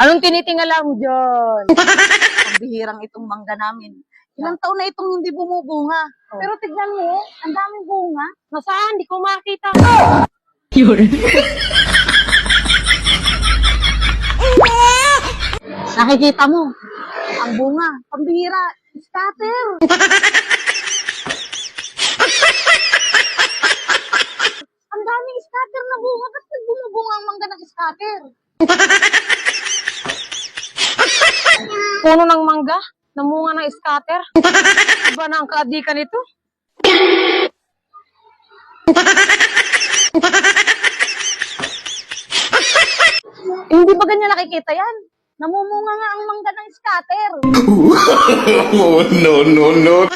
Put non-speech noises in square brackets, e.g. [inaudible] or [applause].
Anong tinitingala mo dyan? Ang bihirang itong mangga namin. Ilang taon na itong hindi bumubunga. Oh. Pero tignan mo, ang daming bunga. Nasaan? Hindi ko makita. Yun. Nakikita mo, ang bunga. Pambihira. Scatter. Scatter na bunga. Ba't nagbumubunga ang mangga ng scatter? [laughs] Puno ng mangga? Namunga ng scatter? Iba na ang kaadikan nito? Eh, [laughs] hindi ba ganyan nakikita yan? Namumunga nga ang mangga ng scatter. oh, [laughs] no, no, no.